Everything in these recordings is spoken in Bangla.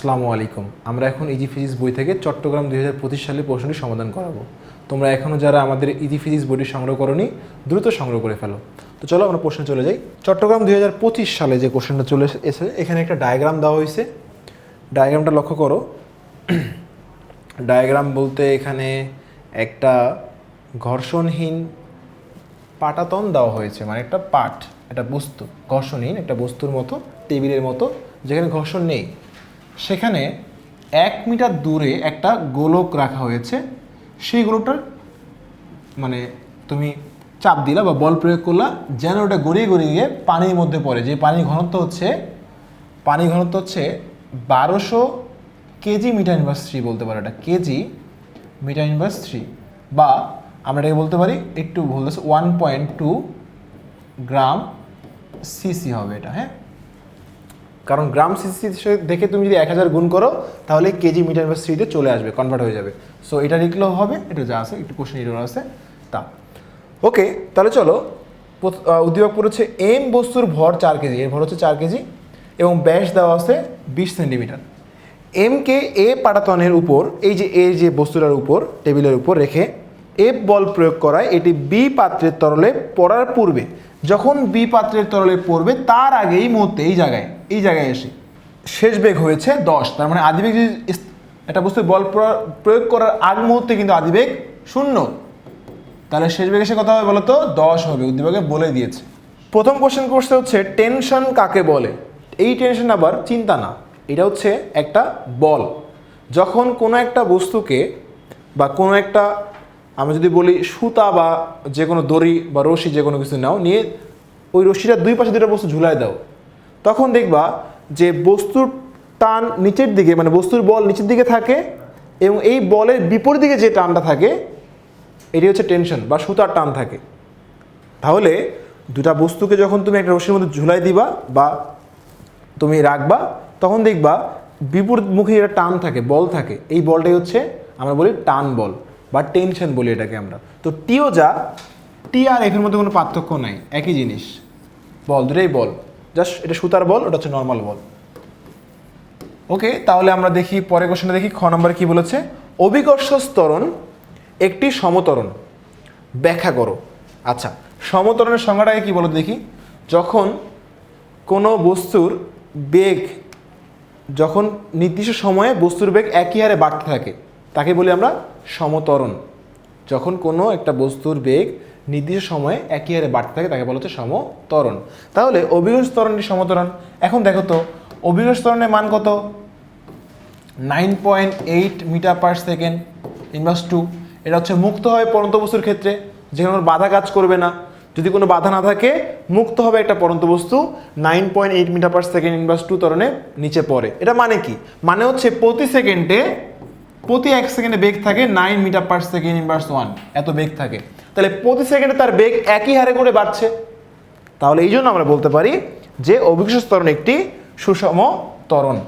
আসসালামু আলাইকুম। আমরা এখন ইজি ফিজিক্স বই থেকে চট্টগ্রাম দুই হাজার পঁচিশ সালে প্রশ্নটি সমাধান করাবো। তোমরা এখনও যারা আমাদের ইজি ফিজিক্স বইটি সংগ্রহ করনি, দ্রুত সংগ্রহ করে ফেলো। তো চলো আমরা প্রশ্নে চলে যাই। চট্টগ্রাম দুই হাজার পঁচিশ সালে যে কোশ্চেনটা চলে এসেছে এখানে একটা ডায়াগ্রাম দেওয়া হয়েছে। ডায়াগ্রামটা লক্ষ্য করো। ডায়াগ্রাম বলতে এখানে একটা ঘর্ষণহীন পাটাতন দেওয়া হয়েছে মানে একটা পাট, একটা বস্তু, ঘর্ষণহীন একটা বস্তুর মতো, টেবিলের মতো, যেখানে ঘর্ষণ নেই। সেখানে এক মিটার দূরে একটা গোলক রাখা হয়েছে। সেই গোলকটার মানে তুমি চাপ দিলা বা বল প্রয়োগ করলা, যেন ওটা গড়িয়ে গড়িয়ে গিয়ে পানির মধ্যে পড়ে। যে পানির ঘনত্ব হচ্ছে পানি ঘনত্ব হচ্ছে বারোশো কেজি মিটার ইনভার্স থ্রি বলতে পারো এটা। কেজি মিটার ইনভার্স থ্রি বা আমরা এটাকে বলতে পারি একটু বলতেছে one point two gram CC হবে এটা হ্যাঁ? কারণ গ্রাম সিসি দেখে তুমি যদি এক হাজার গুণ করো, তাহলে কেজি মিটার বা থ্রিতে চলে আসবে কনভার্ট হয়ে যাবে। সো এটা লিখলেও হবে, এটা যা আছে, একটু কোশ্চেন এরর আছে, তা। ওকে তাহলে চলো উদ্দীপক পড়েছে এম বস্তুর ভর চার কেজি, এর ভর হচ্ছে চার কেজি, এবং ব্যাস দেওয়া আছে বিশ সেন্টিমিটার। এমকে এ পাটাতনের উপর, এই যে এ যে বস্তুটার উপর, টেবিলের উপর রেখে এফ বল প্রয়োগ করায়, এটি বি পাত্রের তরলে পড়ার পূর্বে যখন বি পাত্রের তরলে পড়বে, তার আগে এই মুহূর্তে এই জায়গায় এই জায়গায় এসে। শেষ বেগ হয়েছে দশ, তার মানে আদিবেগ যদি একটা বস্তু বল প্র- প্রয়োগ করার আগ মুহূর্তে কিন্তু আদিবেগ শূন্য। তাহলে শেষ বেগে এসে কথা হবে বলো তো দশ হবে, উদ্দীপকে বলে দিয়েছে। প্রথম কোশ্চেন করতে হচ্ছে টেনশন কাকে বলে? এই টেনশন আবার চিন্তা না, এটা হচ্ছে একটা বল। যখন কোনো একটা বস্তুকে বা কোনো একটা আমি যদি বলি সুতা বা যে কোনো দড়ি বা রশি যে কোনো কিছু নাও, নিয়ে ওই রশিটা দুই পাশে দুটো বস্তু ঝুলাই দাও। তখন দেখবা যে বস্তুর টান নিচের দিকে মানে বস্তুর বল নিচের দিকে থাকে এবং এই বলের বিপরীত দিকে যে টানটা থাকে, এটি হচ্ছে টেনশন বা সুতার টান থাকে। তাহলে দুটা বস্তুকে যখন তুমি একটা রশির মধ্যে ঝুলাই দিবা বা তুমি রাখবা, তখন দেখবা বিপরীতমুখী একটা টান থাকে, বল থাকে, এই বলটাই হচ্ছে আমরা বলি টান বল। বা টেনশন বলি এটাকে আমরা। তো টিও যা টি আর এফের মধ্যে কোনো পার্থক্য নাই, একই জিনিস। বল, দুটাই বল। জাস্ট এটা সুতার বল, ওটা হচ্ছে নর্মাল বল। ওকে, তাহলে আমরা দেখি পরে কোশ্চেনটা দেখি, খ নম্বর কি বলেছে? অভিকর্ষ স্তরণ একটি সমতরণ। ব্যাখ্যা করো। আচ্ছা সমতরণের সংজ্ঞাটাকে কি বলো দেখি। যখন কোনো বস্তুর বেগ, যখন নির্দিষ্ট সময়ে বস্তুর বেগ একই হারে বাড়তে থাকে তাকে বলি আমরা সমতরণ। যখন কোনো একটা বস্তুর বেগ নির্দিষ্ট সময়ে একই হারে বাড়তে থাকে, তাকে বলা হচ্ছে সমতরণ। তাহলে অভিকর্ষ ত্বরণটি সমতরণ। এখন দেখো তো অভিকর্ষ ত্বরণের মান কত? Nine point eight metre per second inverse two এটা হচ্ছে মুক্ত হয় পরন্ত বস্তুর ক্ষেত্রে। যেখানে কোনো বাধা কাজ করবে না। যদি কোনো বাধা না থাকে, মুক্ত হবে একটা পরন্ত বস্তু nine point eight metre per second inverse two ত্বরণে নিচে পড়ে। এটা মানে কি? মানে হচ্ছে প্রতি সেকেন্ডে প্রতি এক সেকেন্ডে বেগ থাকে nine metre per second inverse one এত বেগ থাকে। তাহলে প্রতি সেকেন্ডে তার বেগ একই হারে করে বাড়ছে। তাহলে এই জন্য আমরা বলতে পারি যে অভিকর্ষ ত্বরণ একটি সুষম ত্বরণ।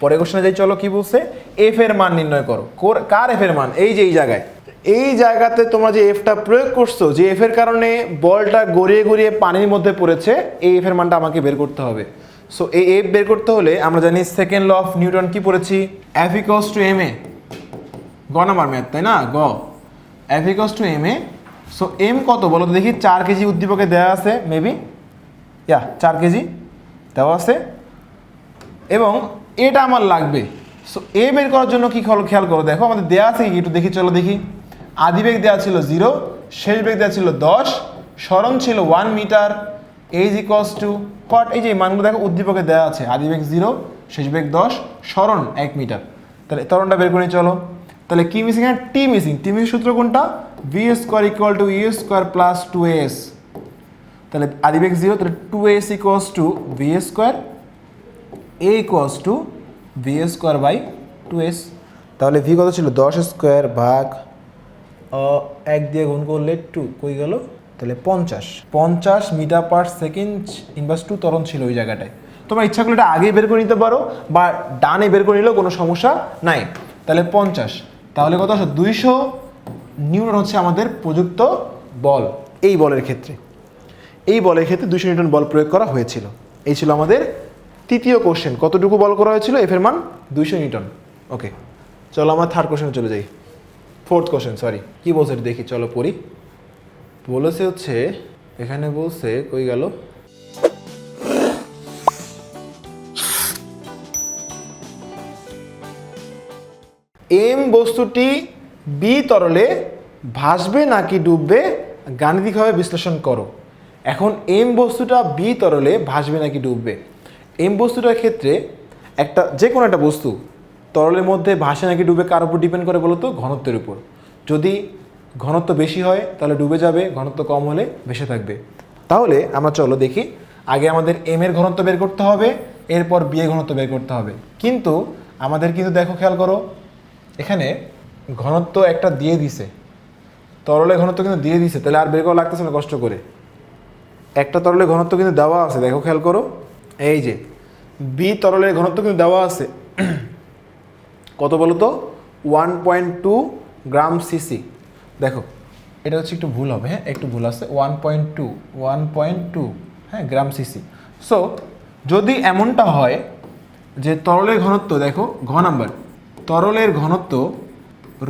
পরে কোশ্চেনে যাই, চলো কি বলছে? এফ এর মান নির্ণয় কোর- কার এফ এর মান? এই যে এই জায়গায়। এই জায়গাতে তোমরা যে এফটা প্রয়োগ করছ, যে এফ এর কারণে বলটা গড়িয়ে গড়িয়ে পানির মধ্যে পড়েছে, এই এফ এর মানটা আমাকে বের করতে হবে। সো এই এফ বের করতে হলে আমরা জানি সেকেন্ড ল অফ নিউটন কি পড়েছি? F equals to M A গ নাম্বার ম্যাথ তাই না? গ। F equals to M A so M কত বলো তো দেখি, চার কেজি উদ্দীপকে দেওয়া আছে মেবি ইয়া চার কেজি দেওয়া আছে। এবং এটা আমার লাগবে। সো এ বের করার জন্য কি খেয়াল করো, দেখো আমাদের দেওয়া আছে কি? একটু দেখি, চলো দেখি। আদিবেগ দেওয়া ছিল জিরো শেষ বেগ দেওয়া ছিল দশ স্মরণ ছিল one metre H equals to what এই যে মানগুলো দেখো উদ্দীপকে দেওয়া আছে। আদিবেগ জিরো শেষ বেগ দশ, স্মরণ এক মিটার। তাহলে তরণটা বের করে চলো। তাহলে কি মিসিং হ্যাঁ টি মিসিং টি মিসিং সূত্র কোনটা? V square equal to U square plus two S তাহলে আদিবেগ জিরো তাহলে two S equals to V square A equals to V square by two S তাহলে ভি কত ছিল? দশ স্কোয়ার ভাগ এক দিয়ে গুণ করলে টু কই গেল? তাহলে পঞ্চাশ। পঞ্চাশ metre per second inverse two তরণ ছিল ওই জায়গাটায়। তোমার ইচ্ছা করলে এটা আগে বের করে নিতে পারো বা ডানে বের করে নিলেও কোনো সমস্যা নাই। তাহলে পঞ্চাশ। তাহলে কত আসে? দুইশো নিউটন হচ্ছে আমাদের প্রযুক্ত বল, এই বলের ক্ষেত্রে। এই বলের ক্ষেত্রে দুশো নিউটন বল প্রয়োগ করা হয়েছিল। এই ছিল আমাদের তৃতীয় কোশ্চেন কতটুকু বল করা হয়েছিল? এফ এর মান দুইশো নিউটন। ওকে চলো আমরা থার্ড কোশ্চেনে চলে যাই। ফোর্থ কোশ্চেন সরি কি বলছে দেখি? চলো পড়ি। বলেছে হচ্ছে, এখানে বলছে, কই গেল? এম বস্তুটি বি তরলে ভাসবে নাকি ডুববে, গাণিতিকভাবে বিশ্লেষণ করো। এখন এম বস্তুটা বি তরলে ভাসবে নাকি ডুববে? এম বস্তুটার ক্ষেত্রে একটা যে কোনো একটা বস্তু তরলের মধ্যে ভাসে নাকি ডুবে কার উপর ডিপেন্ড করে বলো তো ঘনত্বের উপর। যদি ঘনত্ব বেশি হয়, তাহলে ডুবে যাবে, ঘনত্ব কম হলে ভেসে থাকবে। তাহলে আমরা চলো দেখি, আগে আমাদের এম এর ঘনত্ব বের করতে হবে, এরপর বি এর ঘনত্ব বের করতে হবে। কিন্তু আমাদের কিন্তু দেখো, খেয়াল করো, এখানে ঘনত্ব একটা দিয়ে দিছে। তরলের ঘনত্ব কিন্তু দিয়ে দিছে, তাহলে আর বের করা লাগতেছে না, কষ্ট করে। একটা তরলের ঘনত্ব কিন্তু দেওয়া আছে, দেখো, খেয়াল করো। এই যে বি তরলের ঘনত্ব কিন্তু দেওয়া আছে। কত বলো তো one point two gram CC দেখো, এটা হচ্ছে একটু ভুল হবে হ্যাঁ? একটু ভুল আছে। One point two one point two হ্যাঁ? গ্রাম সিসি সো যদি এমনটা হয় যে তরলের ঘনত্ব, দেখো, ঘ নাম্বার, তরলের ঘনত্ব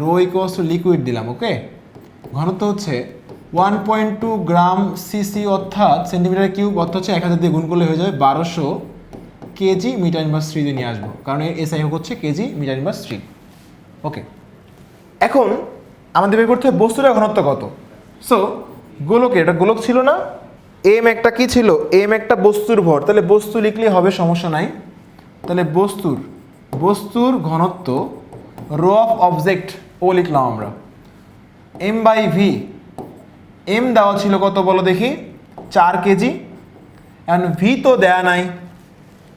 রো ইকোয়াস লিকুইড দিলাম ওকে ঘনত্ব হচ্ছে one point two gram CC অর্থাৎ সেন্টিমিটার কিউব অর্থাৎ হচ্ছে এক হাজার দিয়ে গুণ করলে হয়ে যাবে বারোশো কেজি মিটার ইনভার্স দিয়ে নিয়ে আসব। কারণ এর এসআই হচ্ছে KG metre inverse three okay এখন আমাদের বের করতে হবে বস্তুটার ঘনত্ব কত? সো গোলকে, এটা গোলক ছিল না? এম একটা কি ছিল? এম একটা বস্তুর ভর। তাহলে বস্তু লিখলে হবে, সমস্যা নাই। তাহলে বস্তুর বস্তুর ঘনত্ব রো অফ অবজেক্ট ও লিখলাম আমরা। এম বাই ভি এম দেওয়া ছিল কত বলো দেখি? চার কেজি। এখন ভি তো দেয়া নাই।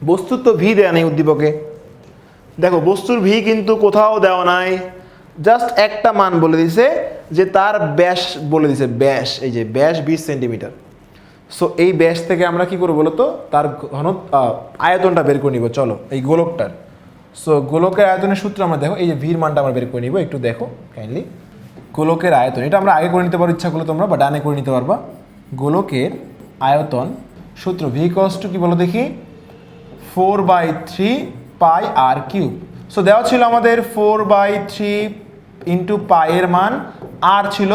বস্তুর তো ভি দেয়া নাই উদ্দীপকে। দেখো, বস্তুর ভি কিন্তু কোথাও দেওয়া নাই। জাস্ট একটা মান বলে দিছে যে তার ব্যাস বলে দিছে, ব্যাস, এই যে ব্যাস বিশ সেন্টিমিটার। সো এই ব্যাস থেকে আমরা কি করব বলো তো তার ঘন আয়তনটা বের করে নিব, চলো, এই গোলকটার। সো গোলকের আয়তনের সূত্র আমরা দেখো, এই যে ভির মানটা আমরা বের করে নিব, একটু দেখো কাইন্ডলি গোলকের আয়তন, এটা আমরা আগে করে নিতে পারো ইচ্ছা করলে তোমরা, বা ডানে করে নিতে পারবা। গোলকের আয়তন সূত্র ভি কস্ট কি বলো দেখি? Four by three pi R cube so দেওয়া ছিল আমাদের ফোর বাই থ্রি ইন্টু পায়ের মান আর ছিল,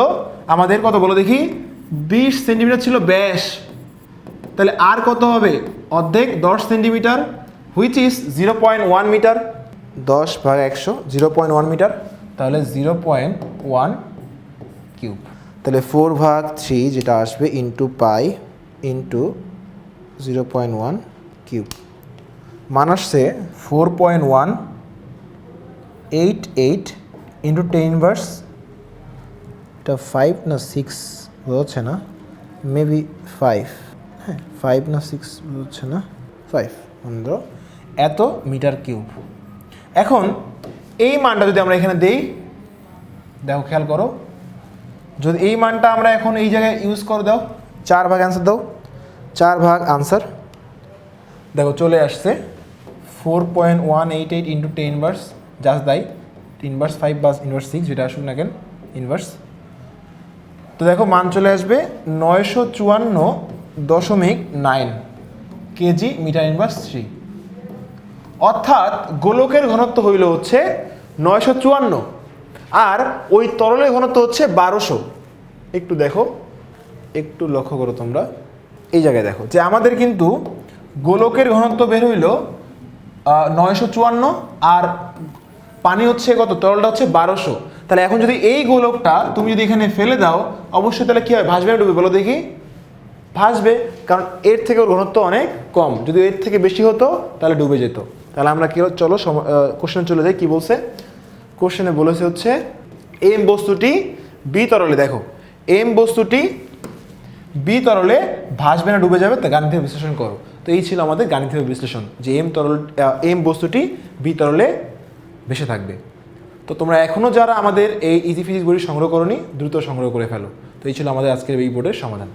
আমাদের কত বলো দেখি? বিশ সেন্টিমিটার ছিল ব্যাস। তাহলে আর কত হবে? অর্ধেক দশ centimetre which is zero point one metre দশ ভাগ একশো জিরো পয়েন্ট ওয়ান মিটার তাহলে জিরো পয়েন্ট ওয়ান কিউব তাহলে ফোর ভাগ থ্রি যেটা আসবে into pi into zero point one cube মান four point one eight eight into ten verse এটা ফাইভ না সিক্স বোঝাচ্ছে না মেবি ফাইভ হ্যাঁ ফাইভ না সিক্স বোঝাচ্ছে না ফাইভ বন্ধ, এত মিটার কিউব। এখন এই মানটা যদি আমরা এখানে দেই, দেখো খেয়াল করো, যদি এই মানটা আমরা এখন এই জায়গায় ইউজ করে দাও, চার ভাগ অ্যান্সার দাও, চার ভাগ আনসার দেখো চলে আসছে four point one eight eight into ten inverse just দাই ইনভার্স ফাইভ বাস ইনভার্স সিক্স যেটা আসুক না কেন ইনভার্স তো দেখো, মান চলে আসবে নয়শো চুয়ান্ন দশমিক nine KG metre inverse three অর্থাৎ গোলকের ঘনত্ব হইল হচ্ছে নয়শো চুয়ান্ন, আর ওই তরলের ঘনত্ব হচ্ছে বারোশো। একটু দেখো, একটু লক্ষ্য করো তোমরা। এই জায়গায় দেখো যে আমাদের কিন্তু গোলকের ঘনত্ব বের হইল নয়শো চুয়ান্ন, আর পানি হচ্ছে কত? তরলটা হচ্ছে বারোশো। তাহলে এখন যদি এই গোলকটা তুমি যদি এখানে ফেলে দাও, অবশ্যই তাহলে কী হয়? ভাসবে ডুবে, বলো দেখি। ভাসবে, কারণ এর থেকে ওর ঘনত্ব অনেক কম। যদি এর থেকে বেশি হতো, তাহলে ডুবে যেত। তাহলে আমরা কি চলো কোশ্চেনে চলে যাই, কি বলছে? কোশ্চেনে বলেছে হচ্ছে এম বস্তুটি বি তরলে দেখো এম বস্তুটি বি তরলে ভাসবে না, ডুবে যাবে, তা গাণিতিক বিশ্লেষণ করো। তো এই ছিল আমাদের গাণিতিক বিশ্লেষণ, যে এম তরল এম বস্তুটি বি তরলে ভেসে থাকবে। তো তোমরা এখনও যারা আমাদের এই ইজি ফিজিক্স বই সংগ্রহ করনি, দ্রুত সংগ্রহ করে ফেলো। তো এই ছিল আমাদের আজকের এই বোর্ডের সমাধান।